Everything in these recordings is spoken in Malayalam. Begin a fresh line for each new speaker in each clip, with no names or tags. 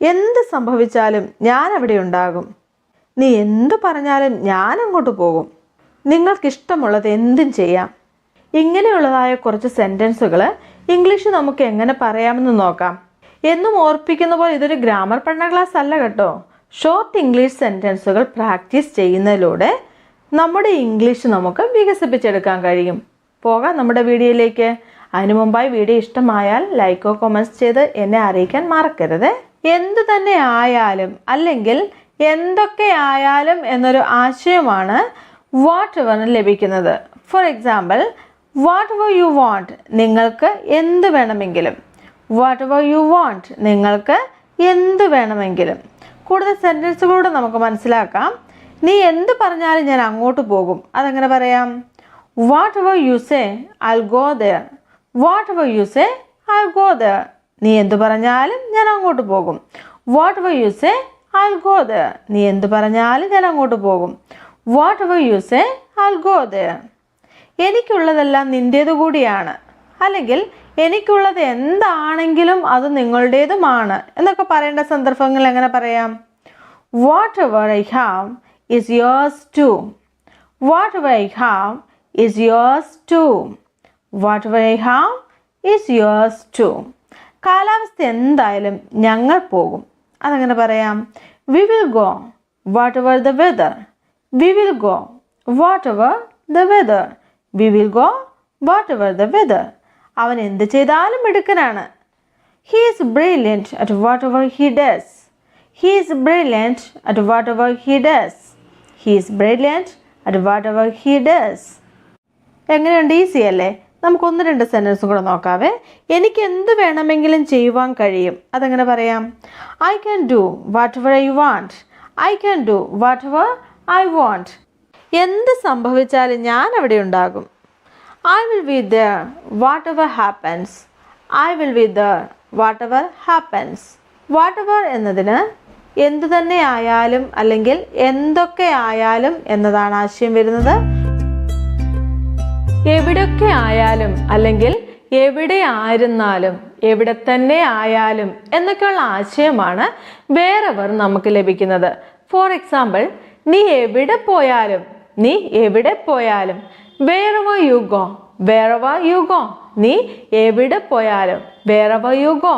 എന്ത് സംഭവിച്ചാലും ഞാൻ അവിടെ ഉണ്ടാകും. നീ എന്ത് പറഞ്ഞാലും ഞാൻ അങ്ങോട്ട് പോകും. നിങ്ങൾക്കിഷ്ടമുള്ളത് എന്തും ചെയ്യാം. ഇങ്ങനെയുള്ളതായ കുറച്ച് സെന്റൻസുകൾ ഇംഗ്ലീഷ് നമുക്ക് എങ്ങനെ പറയാമെന്ന് നോക്കാം. എന്നും ഓർപ്പിക്കുന്ന പോലെ ഇതൊരു ഗ്രാമർ പഠന ക്ലാസ് അല്ല കേട്ടോ. ഷോർട്ട് ഇംഗ്ലീഷ് സെന്റൻസുകൾ പ്രാക്ടീസ് ചെയ്യുന്നതിലൂടെ നമ്മുടെ ഇംഗ്ലീഷ് നമുക്ക് വികസിപ്പിച്ചെടുക്കാൻ കഴിയും. പോകാം നമ്മുടെ വീഡിയോയിലേക്ക്. അതിനു മുമ്പായി വീഡിയോ ഇഷ്ടമായാൽ ലൈക്കോ കൊമൻസ് ചെയ്ത് എന്നെ അറിയിക്കാൻ മറക്കരുത്. എന്തു തന്നെ ആയാലും അല്ലെങ്കിൽ എന്തൊക്കെ ആയാലും എന്നൊരു ആശയമാണ് വാട്ട് എവറിന് ലഭിക്കുന്നത്. For example whatever you want നിങ്ങൾക്ക് എന്ത് വേണമെങ്കിലും. വാട്ട് എവർ യു വാണ്ട് നിങ്ങൾക്ക് എന്ത് വേണമെങ്കിലും. കൂടുതൽ സെന്റൻസുകളൂടെ നമുക്ക് മനസ്സിലാക്കാം. നീ എന്ത് പറഞ്ഞാലും ഞാൻ അങ്ങോട്ട് പോകും. അതെങ്ങനെ പറയാം? Whatever you say I go there whatever you say I go there നീ എന്തു പറഞ്ഞാലും ഞാൻ അങ്ങോട്ട് പോകും. What why you say I'll go there നീ എന്തു പറഞ്ഞാലും ഞാൻ അങ്ങോട്ട് പോകും. What why you say I'll go there എനിക്കുള്ളതെല്ലാം നിന്റേതു കൂടിയാണ്. അല്ലെങ്കിൽ എനിക്കുള്ളത് എന്താണെങ്കിലും അത് നിങ്ങളുടേതുമാണ്. എന്നൊക്കെ പറയേണ്ട സന്ദർഭങ്ങൾ എങ്ങനെ പറയാം? What I have is yours too what I have is yours too what I have is yours too കാലാവസ്ഥ എന്തായാലും ഞങ്ങൾ പോകും. അതങ്ങനെ പറയാം? We will go whatever the weather we will go whatever the weather we will go whatever the weather അവൻ എന്ത് ചെയ്താലും മിടുക്കനാണ്. He is brilliant at whatever he does he is brilliant at whatever he does he is brilliant at whatever he does എങ്ങനെയുണ്ട്? ഈസി അല്ലേ? നമുക്ക് ഒന്ന് രണ്ട് സെന്റൻസും കൂടെ നോക്കാവേ. എനിക്ക് എന്ത് വേണമെങ്കിലും ചെയ്യുവാൻ കഴിയും? അതെങ്ങനെ പറയാം? I can do what I want I can do what I want എന്ത് സംഭവിച്ചാലും ഞാൻ അവിടെ ഉണ്ടാകും. I will be there whatever happens I will be there whatever happens whatever എന്നതിന് എന്തു തന്നെ ആയാലും അല്ലെങ്കിൽ എന്തൊക്കെ ആയാലും എന്നതാണ് ആശയം വരുന്നത്. എവിടെയൊക്കെ ആയാലും അല്ലെങ്കിൽ എവിടെ ആയിരുന്നാലും എവിടെ തന്നെ ആയാലും എന്നൊക്കെയുള്ള ആശയമാണ് വേറെവർ നമുക്ക് ലഭിക്കുന്നത്. ഫോർ എക്സാമ്പിൾ നീ എവിടെ പോയാലും നീ എവിടെ പോയാലും wherever you go wherever you go നീ എവിടെ പോയാലും വേറെവർ യു ഗോ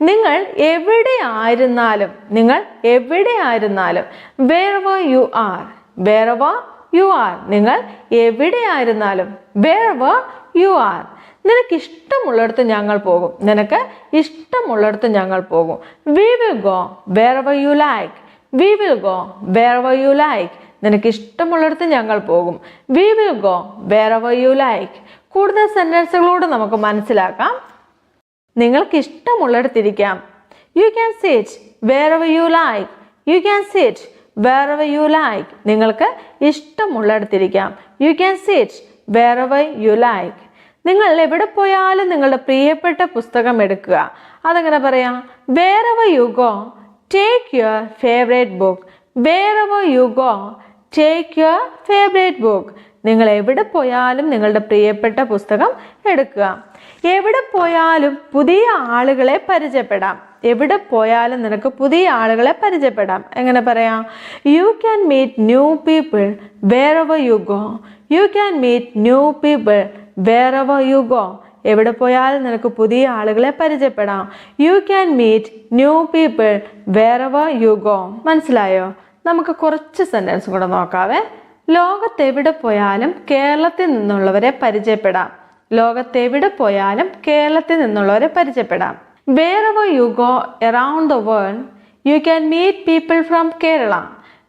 നിങ്ങൾ എവിടെ ആയിരുന്നാലും നിങ്ങൾ എവിടെ ആയിരുന്നാലും wherever you are wherever you are നിങ്ങൾ എവിടെ ആയിരുന്നാലും വർ യു ആർ നിനക്ക് ഇഷ്ടമുള്ളിടത്ത് ഞങ്ങൾ പോകും. നിനക്ക് ഇഷ്ടമുള്ളിടത്ത് ഞങ്ങൾ പോകും. We will go wherever you like we will go wherever you like നിനക്ക് ഇഷ്ടമുള്ളിടത്ത് ഞങ്ങൾ പോകും. We will go wherever you like കൂടുതൽ സെന്റൻസുകളോട് നമുക്ക് മനസ്സിലാക്കാം. നിങ്ങൾക്ക് ഇഷ്ടമുള്ളിടത്തിരിക്കാം you can sit wherever you like you can sit wherever you like നിങ്ങൾക്ക് ഇഷ്ടമുള്ളിടത്തിരിക്കാം. You can sit wherever you like നിങ്ങൾ എവിടെ പോയാലും നിങ്ങളുടെ പ്രിയപ്പെട്ട പുസ്തകം എടുക്കുക. അതെങ്ങനെ പറയാം? Wherever you go take your favourite book wherever you go take your favourite book നിങ്ങൾ എവിടെ പോയാലും നിങ്ങളുടെ പ്രിയപ്പെട്ട പുസ്തകം എടുക്കുക. എവിടെ പോയാലും പുതിയ ആളുകളെ പരിചയപ്പെടാം. എവിടെ പോയാലും നിനക്ക് പുതിയ ആളുകളെ പരിചയപ്പെടാം. എങ്ങനെ പറയാം? You can meet new people where wherever you go you can meet new people where wherever you go എവിടെ പോയാലും നിനക്ക് പുതിയ ആളുകളെ പരിചയപ്പെടാം. You can meet new people where wherever you go മനസ്സിലായോ? നമുക്ക് കുറച്ച് സെന്റൻസ് കൂടെ നോക്കാവേ. ലോകത്തെവിടെ പോയാലും കേരളത്തിൽ നിന്നുള്ളവരെ പരിചയപ്പെടാം. ലോകത്തെവിടെ പോയാലും കേരളത്തിൽ നിന്നുള്ളവരെ പരിചയപ്പെടാം. Wherever you go around the world you can meet people from Kerala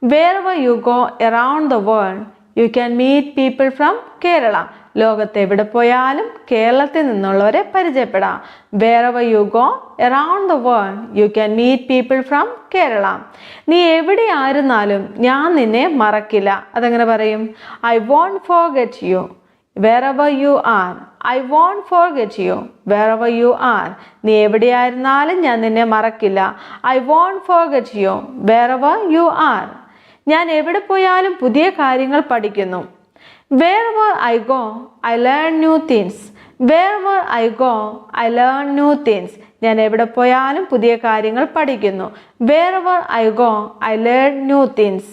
wherever you go around the world you can meet people from Kerala ലോകത്തെവിടെ പോയാലും കേരളത്തിൽ നിന്നുള്ളവരെ പരിചയപ്പെടാം. Wherever you go around the world you can meet people from Kerala നീ എവിടെയായിരുന്നാലും ഞാൻ നിന്നെ മറക്കില്ല. അതെങ്ങനെ പറയും? I won't forget you wherever you are I won't forget you wherever you are നീ എവിടെയായിരുന്നാലും ഞാൻ നിന്നെ മറക്കില്ല. I won't forget you wherever you are ഞാൻ എവിടെ പോയാലും പുതിയ കാര്യങ്ങൾ പഠിക്കുന്നു. Wherever I go I learn new things wherever I go I learn new things ഞാൻ എവിടെ പോയാലും പുതിയ കാര്യങ്ങൾ പഠിക്കുന്നു. Wherever I go I learn new things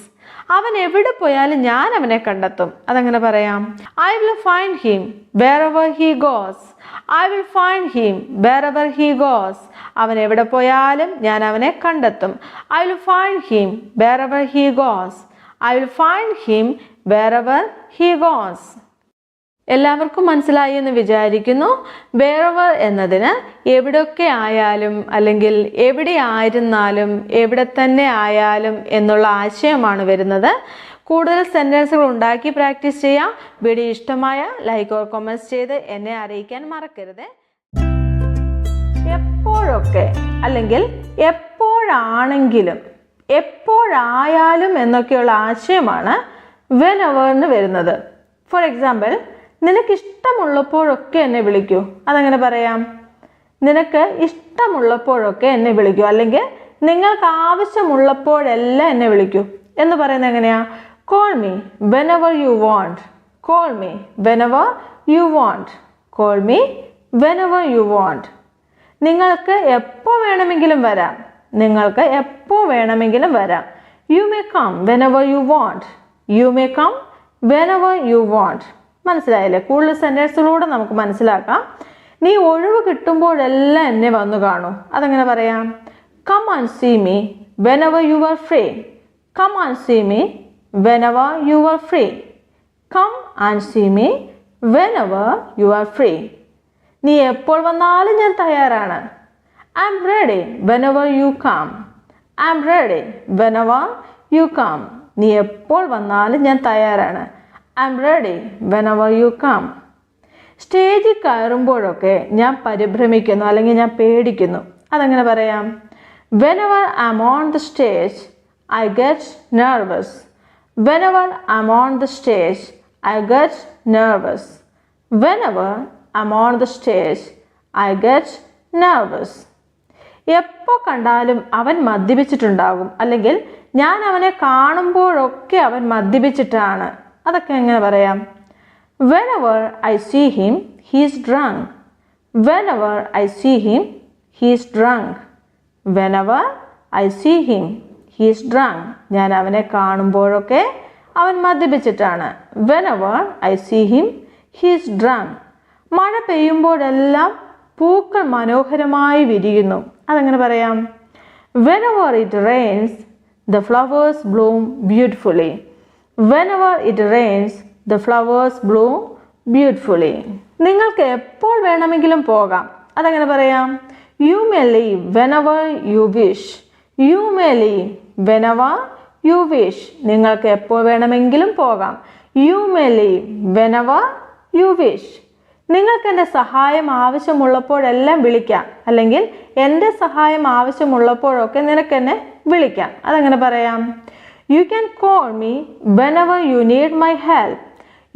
അവൻ എവിടെ പോയാലും ഞാൻ അവനെ കണ്ടെത്തും. അതങ്ങനെ പറയാം? I will find him wherever he goes I will find him wherever he goes അവൻ എവിടെ പോയാലും ഞാൻ അവനെ കണ്ടെത്തും. I will find him wherever he goes I will find him wherever he goes എല്ലാവർക്കും മനസ്സിലായി എന്ന് വിചാരിക്കുന്നു. വേറെവർ എന്നതിന് എവിടെയൊക്കെ ആയാലും അല്ലെങ്കിൽ എവിടെ ആയിരുന്നാലും എവിടെ തന്നെ ആയാലും എന്നുള്ള ആശയമാണ് വരുന്നത്. കൂടുതൽ സെന്റൻസുകൾ ഉണ്ടാക്കി പ്രാക്ടീസ് ചെയ്യാം. വീഡിയോ ഇഷ്ടമായ ലൈക്ക് ഓർ കൊമൻസ് ചെയ്ത് എന്നെ അറിയിക്കാൻ മറക്കരുത്. എപ്പോഴൊക്കെ അല്ലെങ്കിൽ എപ്പോഴാണെങ്കിലും എപ്പോഴായാലും എന്നൊക്കെയുള്ള ആശയമാണ് വെൻ അവർന്ന് വരുന്നത്. ഫോർ എക്സാമ്പിൾ നിനക്ക് ഇഷ്ടമുള്ളപ്പോഴൊക്കെ എന്നെ വിളിക്കൂ. അതങ്ങനെ പറയാം? നിനക്ക് ഇഷ്ടമുള്ളപ്പോഴൊക്കെ എന്നെ വിളിക്കൂ. അല്ലെങ്കിൽ നിങ്ങൾക്ക് ആവശ്യമുള്ളപ്പോഴെല്ലാം എന്നെ വിളിക്കൂ. എന്ന് പറയുന്നത് എങ്ങനെയാ? Call me whenever you want call me whenever you want call me whenever you want നിങ്ങൾക്ക് എപ്പോൾ വേണമെങ്കിലും വരാം. നിങ്ങൾക്ക് എപ്പോൾ വേണമെങ്കിലും വരാം. You may come whenever you want you may come whenever you want മനസ്സിലായില്ലേ? കൂടുതൽ സെന്റൻസുകളൂടെ നമുക്ക് മനസ്സിലാക്കാം. നീ ഒഴിവ് കിട്ടുമ്പോഴെല്ലാം എന്നെ വന്നു കാണൂ. അതെങ്ങനെ പറയാം? Come and see me when you are free come and see me when you are free come and see me when you are free നീ എപ്പോൾ വന്നാലും ഞാൻ തയ്യാറാണ്. I'm ready when you come I'm ready when you come നീ എപ്പോൾ വന്നാലും ഞാൻ തയ്യാറാണ്. I'm ready whenever you come സ്റ്റേജിൽ കയറുമ്പോഴൊക്കെ ഞാൻ പരിഭ്രമിക്കുന്നു അല്ലെങ്കിൽ ഞാൻ പേടിക്കുന്നു. അതെങ്ങനെ പറയാം? Whenever I'm on the stage I get nervous whenever I'm on the stage I get nervous whenever I'm on the stage I get nervous എപ്പോൾ കണ്ടാലും അവൻ മദ്യപിച്ചിട്ടുണ്ടാകും അല്ലെങ്കിൽ ഞാൻ അവനെ കാണുമ്പോഴൊക്കെ അവൻ മദ്യപിച്ചിട്ടാണ്. അതൊക്കെ എങ്ങനെ പറയാം? Whenever I see him he's drunk whenever I see him he's drunk whenever I see him he's drunk ഞാൻ അവനെ കാണുമ്പോഴൊക്കെ അവൻ മദ്യപിച്ചിട്ടാണ്. Whenever I see him he's drunk മഴ പെയ്യുമ്പോഴെല്ലാം പൂക്കൾ മനോഹരമായി വിരിയുന്നു. അതെങ്ങനെ പറയാം? Whenever it rains the flowers bloom beautifully whenever it rains the flowers bloom beautifully നിങ്ങൾക്ക് എപ്പോൾ വേണമെങ്കിലും പോകാം. അതെങ്ങനെ പറയാം? You may leave whenever you wish you may leave whenever you wish നിങ്ങൾക്ക് എപ്പോൾ വേണമെങ്കിലും പോകാം. You may leave whenever you wish നിങ്ങൾക്ക് എന്റെ സഹായം ആവശ്യമുള്ളപ്പോഴെല്ലാം വിളിക്കാം. അല്ലെങ്കിൽ എന്റെ സഹായം ആവശ്യമുള്ളപ്പോഴൊക്കെ നിനക്ക് എന്നെ വിളിക്കാം. അതങ്ങനെ പറയാം? You can call me when you you need my help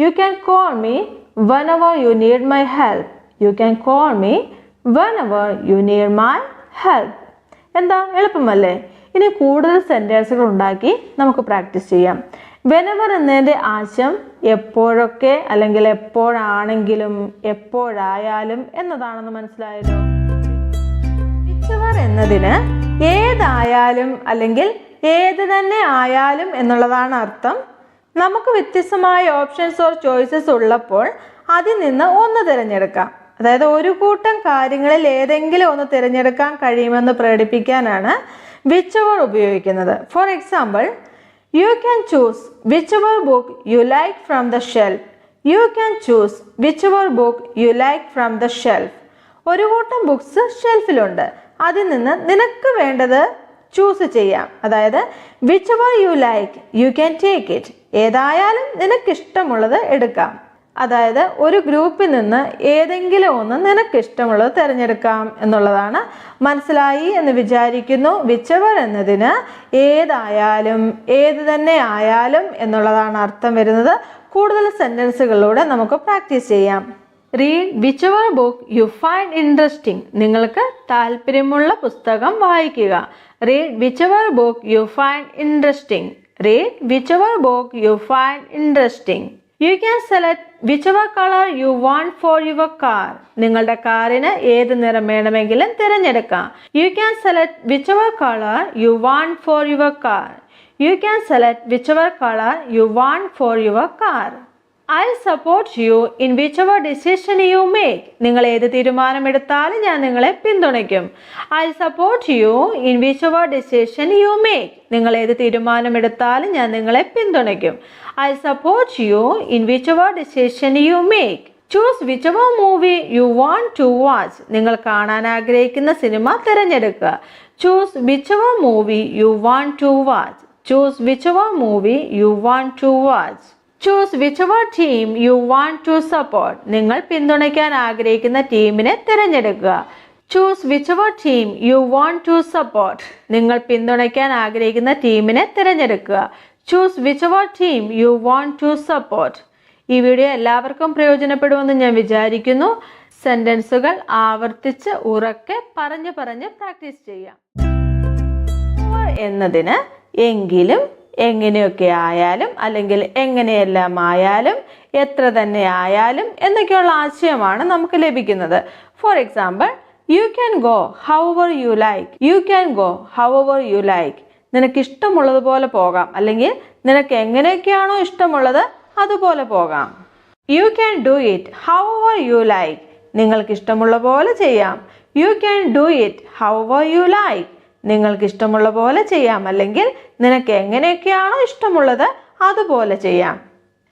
you can call me when need you need my help you can call me when my help എന്താ? എളുപ്പമല്ലേ? ഇനി കൂടുതൽ സെന്റൻസുകൾ ഉണ്ടാക്കി നമുക്ക് പ്രാക്ടീസ് ചെയ്യാം. വെനവർ എന്നതിന്റെ ആശയം എപ്പോഴൊക്കെ അല്ലെങ്കിൽ എപ്പോഴാണെങ്കിലും എപ്പോഴായാലും എന്നതാണെന്ന് മനസ്സിലായല്ലോ? എന്നതിന് ഏതായാലും അല്ലെങ്കിൽ ഏത് തന്നെ ആയാലും എന്നുള്ളതാണ് അർത്ഥം. നമുക്ക് വ്യത്യസ്തമായ ഓപ്ഷൻസ് ഓർ ചോയ്സസ് ഉള്ളപ്പോൾ അതിൽ നിന്ന് ഒന്ന് തിരഞ്ഞെടുക്കാം. അതായത് ഒരു കൂട്ടം കാര്യങ്ങളിൽ ഏതെങ്കിലും ഒന്ന് തിരഞ്ഞെടുക്കാൻ കഴിയുമെന്ന് പ്രകടിപ്പിക്കാനാണ് വിച്ച് വിച്ചവർ ഉപയോഗിക്കുന്നത്. For example you can choose whichever book you like from the shelf you can choose whichever book you like from the shelf ഒരു കൂട്ടം ബുക്സ് ഷെൽഫിലുണ്ട് അതിൽ നിന്ന് നിനക്ക് വേണ്ടത് ചൂസ് ചെയ്യാം. അതായത് whichever you like you can take it ഏതായാലും നിനക്കിഷ്ടമുള്ളത് എടുക്കാം. അതായത് ഒരു ഗ്രൂപ്പിൽ നിന്ന് ഏതെങ്കിലും ഒന്ന് നിനക്കിഷ്ടമുള്ളത് തിരഞ്ഞെടുക്കാം എന്നുള്ളതാണ് മനസ്സിലായി എന്ന് വിചാരിക്കുന്നു. വിച്ചവർ എന്നതിന് ഏതായാലും ഏത് തന്നെ ആയാലും എന്നുള്ളതാണ് അർത്ഥം വരുന്നത്. കൂടുതൽ സെന്റൻസുകളിലൂടെ നമുക്ക് പ്രാക്ടീസ് ചെയ്യാം. Read whichever book you find interesting നിങ്ങൾക്ക് താല്പര്യമുള്ള പുസ്തകം വായിക്കുക. Ever book you find interesting read whichever book you find interesting you can select which colour you want for your car നിങ്ങളുടെ കാറിന് ഏത് നിറം വേണമെങ്കിലും തിരഞ്ഞെടുക്കാം. You can select which colour you want for your car you can select which colour you want for your car I support you in whichever decision you make നിങ്ങൾ ഏത് തീരുമാനമെടുത്താലും ഞാൻ നിങ്ങളെ പിന്തുണയ്ക്കും. I support you in whichever decision you make നിങ്ങൾ ഏത് തീരുമാനമെടുത്താലും ഞാൻ നിങ്ങളെ പിന്തുണയ്ക്കും. I support you in whichever decision you make choose whichever movie you want to watch നിങ്ങൾ കാണാൻ ആഗ്രഹിക്കുന്ന സിനിമ തിരഞ്ഞെടുക്കുക. Choose whichever movie you want to watch choose whichever movie you want to watch choose whichever team you want to support നിങ്ങൾ പിന്തുണയ്ക്കാൻ ആഗ്രഹിക്കുന്ന ടീമിനെ തിരഞ്ഞെടുക്കുക. Choose whichever team you want to support നിങ്ങൾ പിന്തുണയ്ക്കാൻ ആഗ്രഹിക്കുന്ന ടീമിനെ തിരഞ്ഞെടുക്കുക. Choose whichever team you want to support ഈ വീഡിയോ എല്ലാവർക്കും പ്രയോജനപ്പെടുമെന്ന് ഞാൻ വിചാരിക്കുന്നു. സെന്റൻസുകൾ ആവർത്തിച്ച് ഉറക്കെ പറഞ്ഞ് പറഞ്ഞ് പ്രാക്ടീസ് ചെയ്യാം. എന്നതിന് എങ്കിലും എങ്ങനെയൊക്കെ ആയാലും അല്ലെങ്കിൽ എങ്ങനെയെല്ലാം ആയാലും എത്ര തന്നെ ആയാലും എന്നൊക്കെയുള്ള ആശയമാണ് നമുക്ക് ലഭിക്കുന്നത്. For example you can go how however you like you can go how however you like നിനക്ക് ഇഷ്ടമുള്ളതുപോലെ പോകാം. അല്ലെങ്കിൽ നിനക്ക് എങ്ങനെയൊക്കെയാണോ ഇഷ്ടമുള്ളത് അതുപോലെ പോകാം. You can do it how however you like നിങ്ങൾക്ക് ഇഷ്ടമുള്ള പോലെ ചെയ്യാം. You can do it how however you like നിങ്ങൾക്ക് ഇഷ്ടമുള്ള പോലെ ചെയ്യാം. അല്ലെങ്കിൽ നിനക്ക് എങ്ങനെയൊക്കെയാണോ ഇഷ്ടമുള്ളത് അതുപോലെ ചെയ്യാം.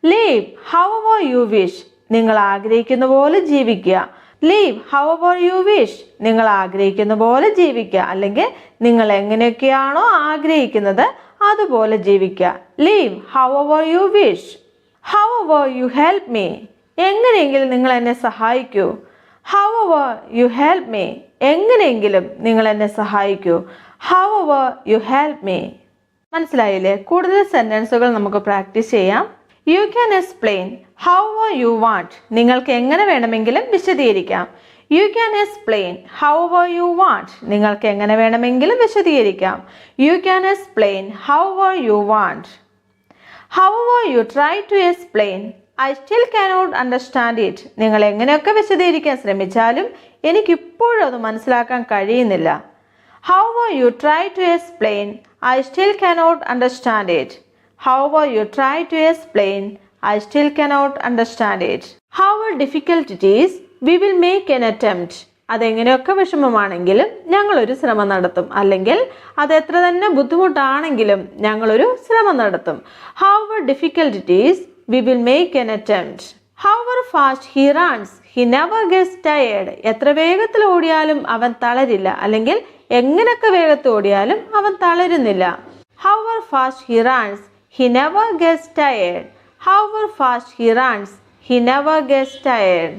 Live how however you wish നിങ്ങൾ ആഗ്രഹിക്കുന്ന പോലെ ജീവിക്കുക. Live how however you wish നിങ്ങൾ ആഗ്രഹിക്കുന്ന പോലെ ജീവിക്കുക. അല്ലെങ്കിൽ നിങ്ങൾ എങ്ങനെയൊക്കെയാണോ ആഗ്രഹിക്കുന്നത് അതുപോലെ ജീവിക്കുക. Live how however you wish how however you help me എങ്ങനെയെങ്കിലും നിങ്ങൾ എന്നെ സഹായിക്കൂ. How however you help me എങ്ങനെയെങ്കിലും നിങ്ങൾ എന്നെ സഹായിക്കൂ. However you help me മനസ്സിലായില്ലേ? കൂടുതൽ സെന്റൻസുകൾ നമുക്ക് പ്രാക്ടീസ് ചെയ്യാം. You can explain however you want നിങ്ങൾക്ക് എങ്ങനെ വേണമെങ്കിലും വിശദീകരിക്കാം. You can explain however you want നിങ്ങൾക്ക് എങ്ങനെ വേണമെങ്കിലും വിശദീകരിക്കാം. You can explain however you want however you try to explain I still cannot understand it നിങ്ങൾ എങ്ങനെയൊക്കെ വിശദീകരിക്കാൻ ശ്രമിച്ചാലും എനിക്കിപ്പോഴും അത് മനസ്സിലാക്കാൻ കഴിയുന്നില്ല. How you try to explain I still cannot understand it how you try to explain I still cannot understand it how difficult it is we will make an attempt അതെങ്ങനെയൊക്കെ വിഷമമാണെങ്കിലും ഞങ്ങളൊരു ശ്രമം നടത്തും. അല്ലെങ്കിൽ അത് എത്ര തന്നെ ബുദ്ധിമുട്ടാണെങ്കിലും ഞങ്ങളൊരു ശ്രമം നടത്തും. How difficult it is we will make an attempt however fast he runs he never gets tired എത്ര വേഗത്തിൽ ഓടിയാലും അവൻ തളരില്ല. അല്ലെങ്കിൽ എങ്ങനെയൊക്കെ വേഗത്തിൽ ഓടിയാലും അവൻ തളരുന്നില്ല. However fast he runs he never gets tired however fast he runs he never gets tired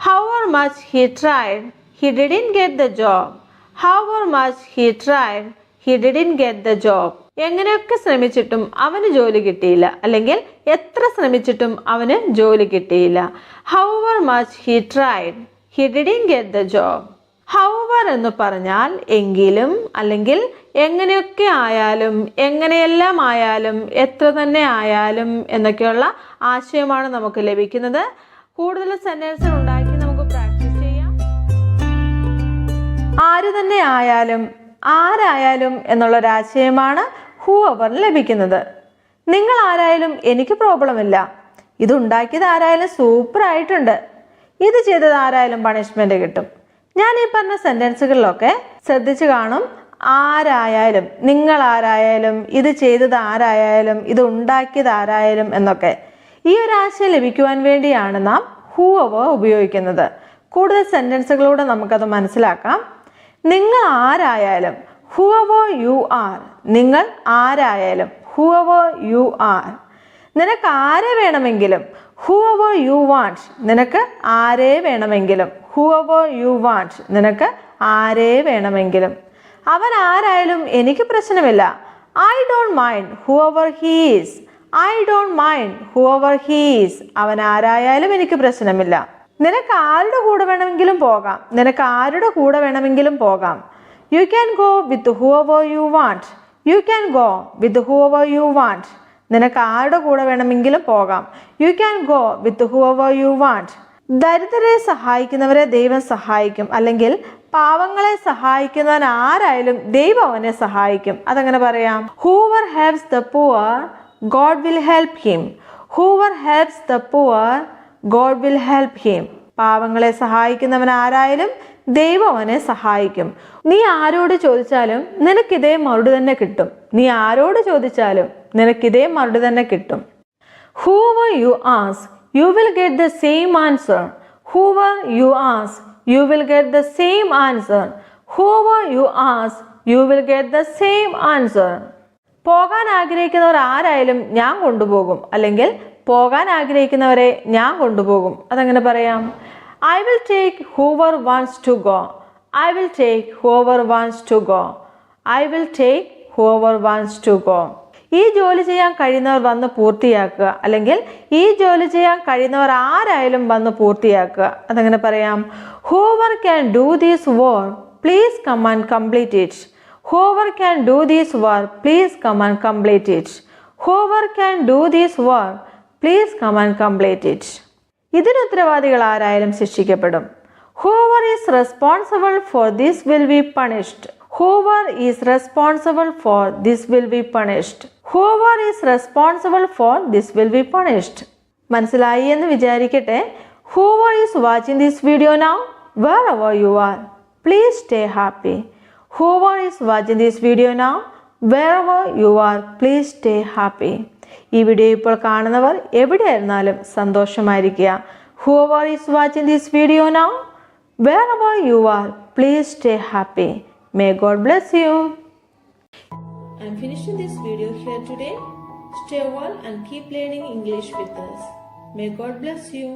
However much he tried, he didn't get the job. However much he tried he didn't get the job. എങ്ങനെയൊക്കെ ശ്രമിച്ചിട്ടും അവന് ജോലി കിട്ടിയില്ല. അല്ലെങ്കിൽ എത്ര ശ്രമിച്ചിട്ടും അവന് ജോലി കിട്ടിയില്ല. However much he tried he didn't get the job however എന്ന് പറഞ്ഞാൽ എങ്കിലും അല്ലെങ്കിൽ എങ്ങനെയൊക്കെ ആയാലും എങ്ങനെയെല്ലാം ആയാലും എത്ര തന്നെ ആയാലും എന്നൊക്കെയുള്ള ആശയമാണ് നമുക്ക് ലഭിക്കുന്നത്. കൂടുതൽ സെന്റൻസുകൾ ഉണ്ടാക്കി നമുക്ക് പ്രാക്ടീസ് ചെയ്യാം. ആര് തന്നെ ആയാലും ആരായാലും എന്നുള്ളൊരാശയമാണ് ഹൂ അവർ ലഭിക്കുന്നത്. നിങ്ങൾ ആരായാലും എനിക്ക് പ്രോബ്ലം ഇല്ല. ഇത് ഉണ്ടാക്കിയത് ആരായാലും സൂപ്പർ ആയിട്ടുണ്ട്. ഇത് ചെയ്തത് ആരായാലും പണിഷ്മെന്റ് കിട്ടും. ഞാൻ ഈ പറഞ്ഞ സെന്റൻസുകളിലൊക്കെ ശ്രദ്ധിച്ചു കാണും. ആരായാലും നിങ്ങൾ ആരായാലും ഇത് ചെയ്തത് ആരായാലും ഇത് ഉണ്ടാക്കിയത് ആരായാലും എന്നൊക്കെ. ഈ ഒരു ആശയം ലഭിക്കുവാൻ വേണ്ടിയാണ് നാം ഹൂ അവർ ഉപയോഗിക്കുന്നത്. കൂടുതൽ സെന്റൻസുകളോടെ നമുക്കത് മനസ്സിലാക്കാം. നിങ്ങൾ ആരായാലും ഹൂ അവർ യു ആർ നിങ്ങൾ ആരായാലും ഹുവോ യു ആർ നിനക്ക് ആരെ വേണമെങ്കിലും ഹുവോ യു വാണ്ട് നിനക്ക് ആരെ വേണമെങ്കിലും ഹുവോ യു വാണ്ട് നിനക്ക് ആരെ വേണമെങ്കിലും. അവൻ ആരായാലും എനിക്ക് പ്രശ്നമില്ല. I don't mind whoever he's I don't mind whoever he's അവൻ ആരായാലും എനിക്ക് പ്രശ്നമില്ല. നിനക്ക് ആരുടെ കൂടെ വേണമെങ്കിലും പോകാം. നിനക്ക് ആരുടെ കൂടെ വേണമെങ്കിലും പോകാം. You can go with whoever you want you can go with whoever you want നിനക്ക് ആരുടെ കൂടെ വേണമെങ്കിലും പോകാം. You can go with whoever you want ദരിദ്രരെ സഹായിക്കുന്നവരെ ദൈവം സഹായിക്കും. അല്ലെങ്കിൽ പാവങ്ങളെ സഹായിക്കുന്നവൻ ആരായാലും ദൈവം അവനെ സഹായിക്കും. അതങ്ങനെ പറയാം? Whoever helps the poor God will help him whoever helps the poor God will help him പാവങ്ങളെ സഹായിക്കുന്നവൻ ആരായാലും ദൈവം അവനെ സഹായിക്കും. നീ ആരോട് ചോദിച്ചാലും നിനക്കിതേ മറുപടി തന്നെ കിട്ടും. നീ ആരോട് ചോദിച്ചാലും നിനക്കിതേ മറുപടി തന്നെ കിട്ടും. Whoever you ask, you will get the same answer. Whoever you ask, you will get the same answer. Whoever you ask you will get the same answer പോകാൻ ആഗ്രഹിക്കുന്നവർ ആരായാലും ഞാൻ കൊണ്ടുപോകും. അല്ലെങ്കിൽ പോകാൻ ആഗ്രഹിക്കുന്നവരെ ഞാൻ കൊണ്ടുപോകും. അതങ്ങനെ പറയാം? I will take whoever wants to go I will take whoever wants to go I will take whoever wants to go ഈ ജോലി ചെയ്യാൻ കഴിയുന്നവർ വന്ന് പൂർത്തിയാക്കുക. അല്ലെങ്കിൽ ഈ ജോലി ചെയ്യാൻ കഴിയുന്നവർ ആരായാലും വന്ന് പൂർത്തിയാക്കുക. അതങ്ങനെ പറയാം? Whoever can do these work please come and complete it whoever can do these work please come and complete it whoever can do these work please come and complete it ഇതിന് ഉത്തരവാദികൾ ആരായാലും ശിക്ഷിക്കപ്പെടും. Whoever is responsible for this will be punished whoever is responsible for this will be punished whoever is responsible for this will be punished മനസ്സിലായി എന്ന് വിചാരിക്കട്ടെ? Whoever is watching this video now wherever you are please stay happy whoever is watching this video now wherever you are please stay happy ഈ വീഡിയോ ഇപ്പോൾ കാണുന്നവർ എവിടെയായിരുന്നാലും സന്തോഷമായിരിക്കുക whoever is watching this video now wherever you are please stay happy may God bless you finishing this video here today. Stay well and keep learning English with us. May God bless you.